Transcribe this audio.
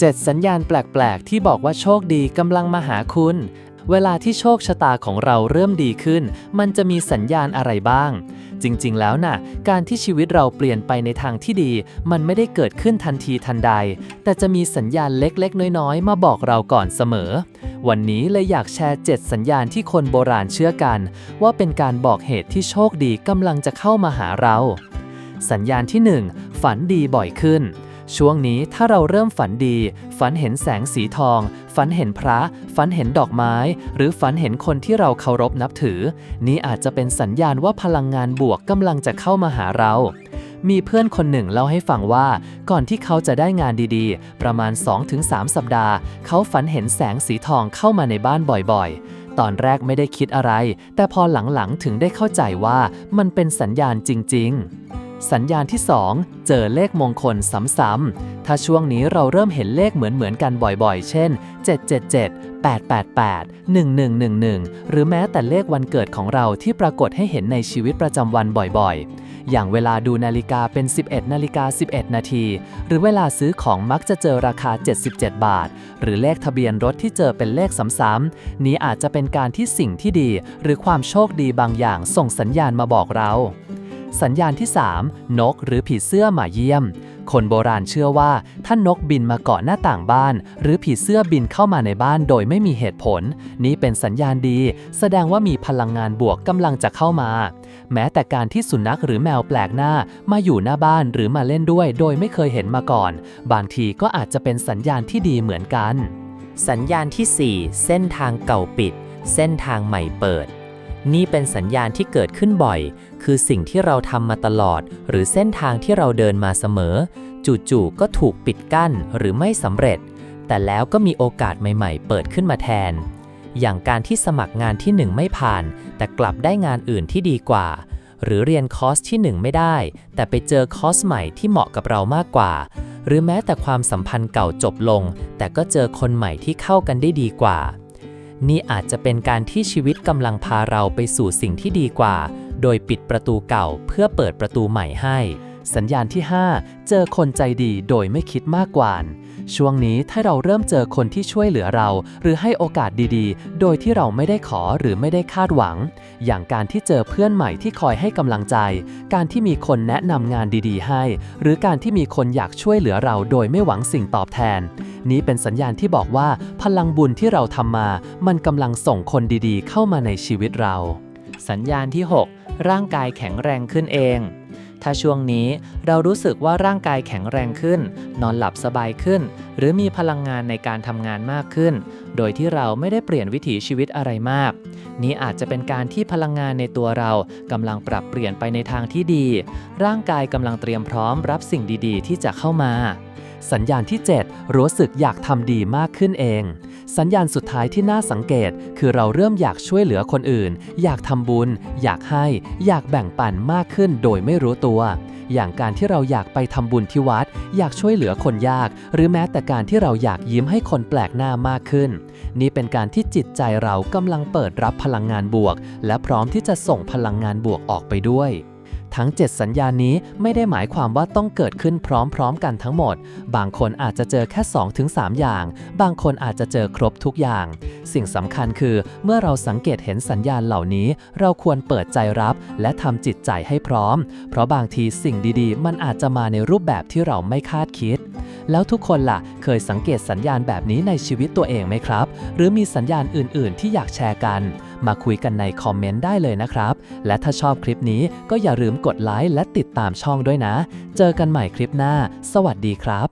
7 สัญญาณแปลก ๆ ที่บอกว่าโชคดีกำลังมาหาคุณ เวลาที่โชคชะตาของเราเริ่มดีขึ้น มันจะมีสัญญาณอะไรบ้าง จริง ๆ แล้วน่ะ การที่ชีวิตเราเปลี่ยนไปในทางที่ดี มันไม่ได้เกิดขึ้นทันทีทันใด แต่จะมีสัญญาณเล็ก ๆ น้อย ๆ มาบอกเราก่อนเสมอ วันนี้เลยอยากแชร์ 7 สัญญาณที่คนโบราณเชื่อกัน ว่าเป็นการบอกเหตุที่โชคดีกำลังจะเข้ามาหาเรา สัญญาณที่ 1 ฝันดีบ่อยขึ้น ช่วงนี้ถ้าเราเริ่มฝันดี ฝันเห็นแสงสีทอง ฝันเห็นพระ ฝันเห็นดอกไม้ หรือฝันเห็นคนที่เราเคารพนับถือ นี้อาจจะเป็นสัญญาณว่าพลังงานบวกกำลังจะเข้ามาหาเรา มีเพื่อนคนหนึ่งเล่าให้ฟังว่า ก่อนที่เขาจะได้งานดีๆ ประมาณ 2-3 สัปดาห์ เขาฝันเห็นแสงสีทองเข้ามาในบ้านบ่อยๆตอนแรกไม่ได้คิดอะไร แต่พอหลังๆ ถึงได้เข้าใจว่ามันเป็นสัญญาณจริง ๆ สัญญาณที่ 2 เจอเลขมงคลซ้ำๆ ถ้าช่วงนี้เราเริ่มเห็นเลขเหมือนๆกันบ่อยๆ เช่น 777 888 1111 หรือแม้แต่เลขวันเกิดของเราที่ปรากฏให้เห็นในชีวิตประจำวันบ่อยๆ อย่างเวลาดูนาฬิกาเป็น 11 นาฬิกา 11 นาที หรือเวลาซื้อของมักจะเจอราคา 77 บาท หรือเลขทะเบียนรถที่เจอเป็นเลขซ้ำๆ นี้อาจจะเป็นการที่สิ่งที่ดี หรือความโชคดีบางอย่างส่งสัญญาณมาบอกเรา สัญญาณที่ 3 นกหรือผีเสื้อมาเยี่ยม คนโบราณเชื่อว่าถ้านกบินมาเกาะหน้าต่างบ้าน หรือผีเสื้อบินเข้ามาในบ้านโดยไม่มีเหตุผล นี้เป็นสัญญาณดี แสดงว่ามีพลังงานบวกกำลังจะเข้ามา แม้แต่การที่สุนัขหรือแมวแปลกหน้า มาอยู่หน้าบ้านหรือมาเล่นด้วย โดยไม่เคยเห็นมาก่อน บางทีก็อาจจะเป็นสัญญาณที่ดีเหมือนกัน สัญญาณที่ 4 เส้นทางเก่าปิด เส้นทางใหม่เปิด นี่เป็นสัญญาณที่เกิดขึ้นบ่อย คือสิ่งที่เราทำมาตลอด หรือเส้นทางที่เราเดินมาเสมอ จู่ๆก็ถูกปิดกั้นหรือไม่สำเร็จ แต่แล้วก็มีโอกาสใหม่ๆ เปิดขึ้นมาแทน อย่างการที่สมัครงานที่ 1 ไม่ผ่าน แต่กลับได้งานอื่นที่ดีกว่า หรือเรียนคอร์สที่ 1 ไม่ได้ แต่ไปเจอคอร์สใหม่ที่เหมาะกับเรามากกว่า หรือแม้แต่ความสัมพันธ์เก่าจบลง แต่ก็เจอคนใหม่ที่เข้ากันได้ดีกว่า นี่อาจจะเป็นการที่ชีวิตกำลังพาเราไปสู่สิ่งที่ดีกว่า โดยปิดประตูเก่าเพื่อเปิดประตูใหม่ให้ สัญญาณที่ 5 เจอคนใจดีโดยไม่คิดมากกว่า ช่วงนี้ถ้าเราเริ่มเจอคนที่ช่วยเหลือเรา หรือให้โอกาสดีๆ โดยที่เราไม่ได้ขอหรือไม่ได้คาดหวัง อย่างการที่เจอเพื่อนใหม่ที่คอยให้กำลังใจ การที่มีคนแนะนำงานดีๆ ให้ หรือการที่มีคนอยากช่วยเหลือเราโดยไม่หวังสิ่งตอบแทน นี้เป็นสัญญาณที่บอกว่าพลังบุญที่เราทำมา มันกำลังส่งคนดีๆ เข้ามาในชีวิตเรา สัญญาณที่ 6 ร่างกายแข็งแรงขึ้นเอง ถ้าช่วงนี้เรารู้สึกว่าร่างกายแข็งแรงขึ้น นอนหลับสบายขึ้น หรือมีพลังงานในการทำงานมากขึ้น โดยที่เราไม่ได้เปลี่ยนวิถีชีวิตอะไรมาก นี้อาจจะเป็นการที่พลังงานในตัวเรากำลังปรับเปลี่ยนไปในทางที่ดี ร่างกายกำลังเตรียมพร้อมรับสิ่งดีๆ ที่จะเข้ามา สัญญาณที่ 7 รู้สึกอยากทำดีมากขึ้นเอง สัญญาณสุดท้ายที่น่าสังเกต คือเราเริ่มอยากช่วยเหลือคนอื่น อยากทำบุญ อยากให้ อยากแบ่งปันมากขึ้นโดยไม่รู้ตัว อย่างการที่เราอยากไปทำบุญที่วัด อยากช่วยเหลือคนยาก หรือแม้แต่การที่เราอยากยิ้มให้คนแปลกหน้ามากขึ้น นี่เป็นการที่จิตใจเรากำลังเปิดรับพลังงานบวก และพร้อมที่จะส่งพลังงานบวกออกไปด้วย ทั้ง 7 สัญญาณนี้ไม่ได้หมายความว่าต้องเกิดขึ้นพร้อมๆกันทั้งหมด บางคนอาจจะเจอแค่ 2-3 อย่าง บางคนอาจจะเจอครบทุกอย่าง สิ่งสำคัญคือ เมื่อเราสังเกตเห็นสัญญาณเหล่านี้ เราควรเปิดใจรับ และทำจิตใจให้พร้อม เพราะบางทีสิ่งดีๆ มันอาจจะมาในรูปแบบที่เราไม่คาดคิด แล้วทุกคนล่ะ เคยสังเกตสัญญาณแบบนี้ในชีวิตตัวเองไหมครับ หรือมีสัญญาณอื่น ๆ ที่อยากแชร์กัน มาคุยกันในคอมเมนต์ได้เลยนะครับ และถ้าชอบคลิปนี้ก็อย่าลืมกดไลค์และติดตามช่องด้วยนะ เจอกันใหม่คลิปหน้า สวัสดีครับ